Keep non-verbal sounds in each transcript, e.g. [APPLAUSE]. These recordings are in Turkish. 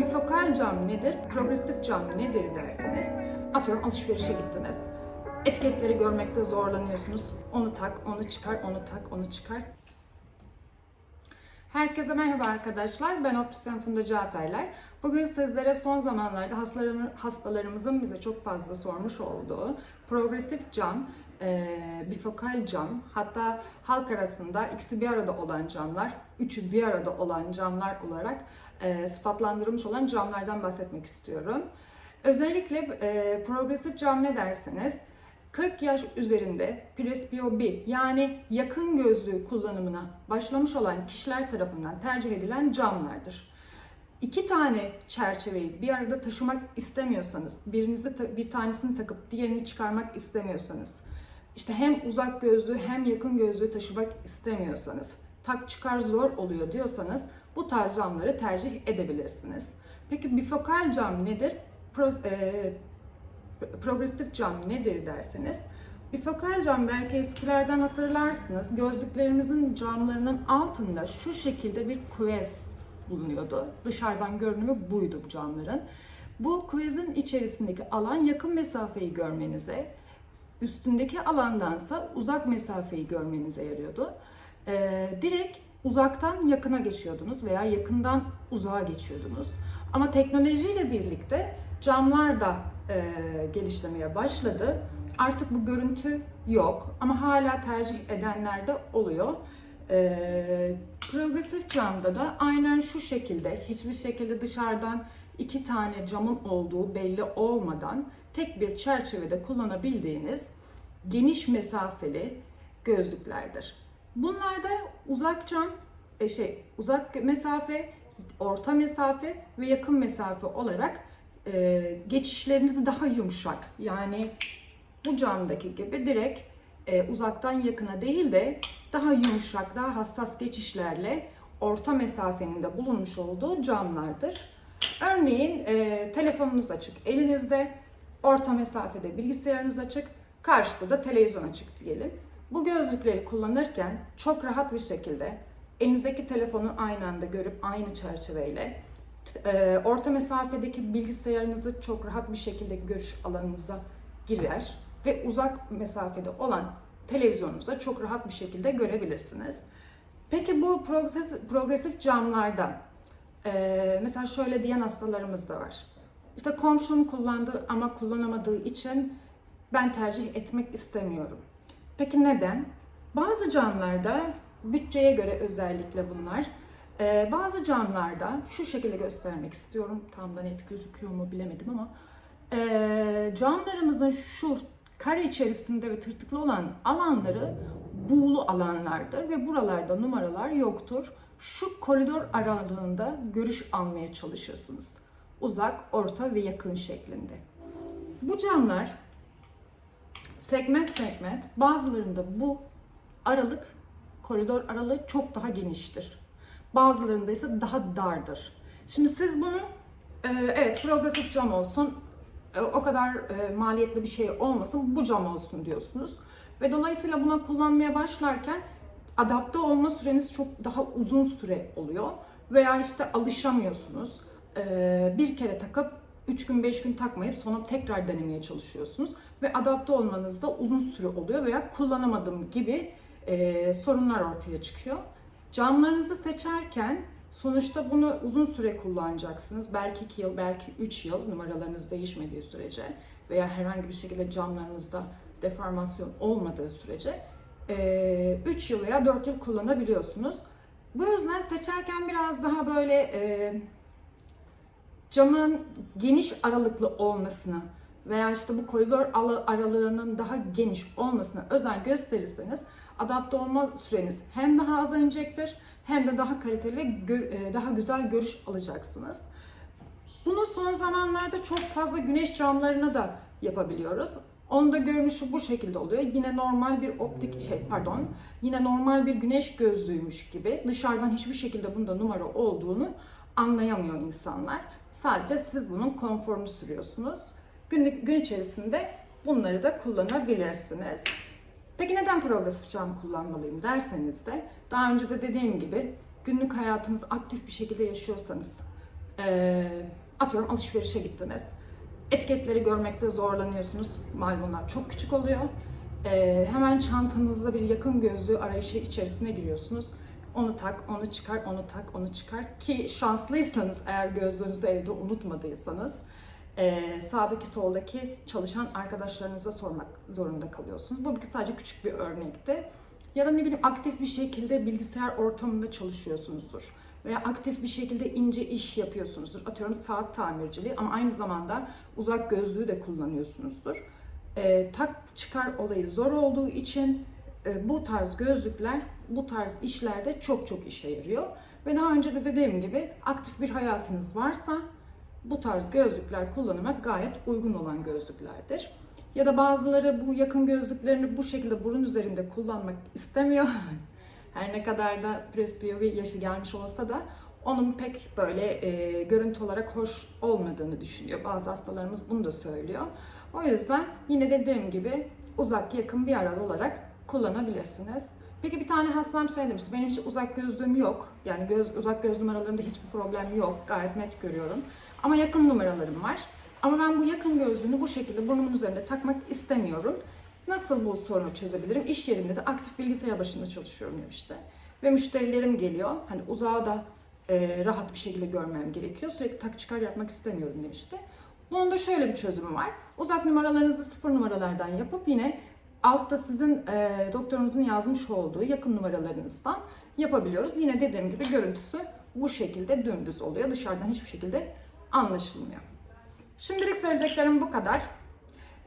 Bifokal cam nedir? Progresif cam nedir derseniz, atıyorum alışverişe gittiniz. Etiketleri görmekte zorlanıyorsunuz. Onu tak, onu çıkar, onu tak, onu çıkar. Herkese merhaba arkadaşlar. Ben optisyen Funda Caferler. Bugün sizlere son zamanlarda hastalarım- hastalarımızın bize çok fazla sormuş olduğu progresif cam, e, bifokal cam, hatta halk arasında ikisi bir arada olan camlar, üçü bir arada olan camlar olarak e, sıfatlandırılmış olan camlardan bahsetmek istiyorum. Özellikle e, progresif cam ne derseniz 40 yaş üzerinde presbiyopi yani yakın gözlüğü kullanımına başlamış olan kişiler tarafından tercih edilen camlardır. İki tane çerçeveyi bir arada taşımak istemiyorsanız, birinizi bir tanesini takıp diğerini çıkarmak istemiyorsanız, işte hem uzak gözlüğü hem yakın gözlüğü taşımak istemiyorsanız, tak çıkar zor oluyor diyorsanız bu tarz camları tercih edebilirsiniz. Peki bifokal cam nedir? Pro- e, progresif cam nedir derseniz, bifokal cam belki eskilerden hatırlarsınız. Gözlüklerimizin camlarının altında şu şekilde bir küvez bulunuyordu. Dışarıdan görünümü buydu bu camların. Bu küvezin içerisindeki alan yakın mesafeyi görmenize, üstündeki alandansa uzak mesafeyi görmenize yarıyordu. Ee, direkt uzaktan yakına geçiyordunuz veya yakından uzağa geçiyordunuz. Ama teknolojiyle birlikte camlar da e, gelişlemeye başladı. Artık bu görüntü yok ama hala tercih edenler de oluyor. Ee, progresif camda da aynen şu şekilde hiçbir şekilde dışarıdan iki tane camın olduğu belli olmadan tek bir çerçevede kullanabildiğiniz geniş mesafeli gözlüklerdir. Bunlarda uzak cam, e, şey uzak mesafe, orta mesafe ve yakın mesafe olarak e, geçişlerinizi daha yumuşak yani bu camdaki gibi direkt e, uzaktan yakına değil de daha yumuşak, daha hassas geçişlerle orta mesafenin de bulunmuş olduğu camlardır. Örneğin e, telefonunuz açık elinizde, orta mesafede bilgisayarınız açık, karşıda da televizyon açık diyelim. Bu gözlükleri kullanırken çok rahat bir şekilde elinizdeki telefonu aynı anda görüp aynı çerçeveyle e, orta mesafedeki bilgisayarınızı çok rahat bir şekilde görüş alanınıza girer ve uzak mesafede olan televizyonunuza çok rahat bir şekilde görebilirsiniz. Peki bu progresif, progresif camlarda e, mesela şöyle diyen hastalarımız da var. İşte komşum kullandı ama kullanamadığı için ben tercih etmek istemiyorum. Peki neden? Bazı camlarda bütçeye göre özellikle bunlar. E, bazı camlarda şu şekilde göstermek istiyorum. Tam da net gözüküyor mu bilemedim ama e, camlarımızın şu kare içerisinde ve tırtıklı olan alanları buğulu alanlardır ve buralarda numaralar yoktur. Şu koridor aralığında görüş almaya çalışırsınız. Uzak, orta ve yakın şeklinde. Bu camlar segment segment bazılarında bu aralık koridor aralığı çok daha geniştir. Bazılarında ise daha dardır. Şimdi siz bunu e, evet progresif cam olsun e, o kadar e, maliyetli bir şey olmasın bu cam olsun diyorsunuz. Ve dolayısıyla buna kullanmaya başlarken adapte olma süreniz çok daha uzun süre oluyor. Veya işte alışamıyorsunuz. E, bir kere takıp 3 gün 5 gün takmayıp sonra tekrar denemeye çalışıyorsunuz. Ve adapte olmanız da uzun süre oluyor veya kullanamadım gibi e, sorunlar ortaya çıkıyor. Camlarınızı seçerken sonuçta bunu uzun süre kullanacaksınız. Belki 2 yıl, belki 3 yıl numaralarınız değişmediği sürece veya herhangi bir şekilde camlarınızda deformasyon olmadığı sürece 3 yıl veya 4 yıl kullanabiliyorsunuz. Bu yüzden seçerken biraz daha böyle camın geniş aralıklı olmasına veya işte bu koridor aralığının daha geniş olmasına özen gösterirseniz adapte olma süreniz hem daha azalacaktır hem de daha kaliteli ve e, daha güzel görüş alacaksınız. Bunu son zamanlarda çok fazla güneş camlarına da yapabiliyoruz. Onun da görünüşü bu şekilde oluyor. Yine normal bir optik şey pardon, yine normal bir güneş gözlüğüymüş gibi dışarıdan hiçbir şekilde bunda numara olduğunu anlayamıyor insanlar. Sadece siz bunun konforunu sürüyorsunuz. Günlük gün içerisinde bunları da kullanabilirsiniz. Peki neden progresif cam kullanmalıyım derseniz de daha önce de dediğim gibi günlük hayatınız aktif bir şekilde yaşıyorsanız Ee, atıyorum alışverişe gittiniz. Etiketleri görmekte zorlanıyorsunuz. Malum bunlar çok küçük oluyor. Ee, hemen çantanızda bir yakın gözlüğü arayışı içerisine giriyorsunuz. Onu tak, onu çıkar, onu tak, onu çıkar. Ki şanslıysanız eğer gözlüğünüzü evde unutmadıysanız e, sağdaki soldaki çalışan arkadaşlarınıza sormak zorunda kalıyorsunuz. Bu sadece küçük bir örnekti. Ya da ne bileyim aktif bir şekilde bilgisayar ortamında çalışıyorsunuzdur. Veya aktif bir şekilde ince iş yapıyorsunuzdur. Atıyorum saat tamirciliği ama aynı zamanda uzak gözlüğü de kullanıyorsunuzdur. E, tak çıkar olayı zor olduğu için e, bu tarz gözlükler bu tarz işlerde çok çok işe yarıyor. Ve daha önce de dediğim gibi aktif bir hayatınız varsa bu tarz gözlükler kullanmak gayet uygun olan gözlüklerdir. Ya da bazıları bu yakın gözlüklerini bu şekilde burun üzerinde kullanmak istemiyor. [LAUGHS] Her ne kadar da presbiyopi yaşı gelmiş olsa da onun pek böyle e, görüntü olarak hoş olmadığını düşünüyor. Bazı hastalarımız bunu da söylüyor. O yüzden yine dediğim gibi uzak yakın bir arada olarak kullanabilirsiniz. Peki bir tane hastam şey demişti, benim hiç uzak gözlüğüm yok. Yani göz, uzak göz numaralarımda hiçbir problem yok, gayet net görüyorum. Ama yakın numaralarım var. Ama ben bu yakın gözlüğünü bu şekilde burnumun üzerinde takmak istemiyorum. Nasıl bu sorunu çözebilirim? İş yerinde de aktif bilgisayar başında çalışıyorum demişti. Ve müşterilerim geliyor. Hani uzağa da e, rahat bir şekilde görmem gerekiyor. Sürekli tak çıkar yapmak istemiyorum demişti. Bunun da şöyle bir çözümü var. Uzak numaralarınızı sıfır numaralardan yapıp yine altta sizin e, doktorunuzun yazmış olduğu yakın numaralarınızdan yapabiliyoruz. Yine dediğim gibi görüntüsü bu şekilde dümdüz oluyor. Dışarıdan hiçbir şekilde anlaşılmıyor. Şimdilik söyleyeceklerim bu kadar.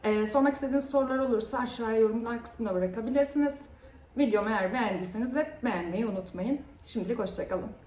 Ee, sormak istediğiniz sorular olursa aşağıya yorumlar kısmına bırakabilirsiniz. Videomu eğer beğendiyseniz de beğenmeyi unutmayın. Şimdilik hoşçakalın.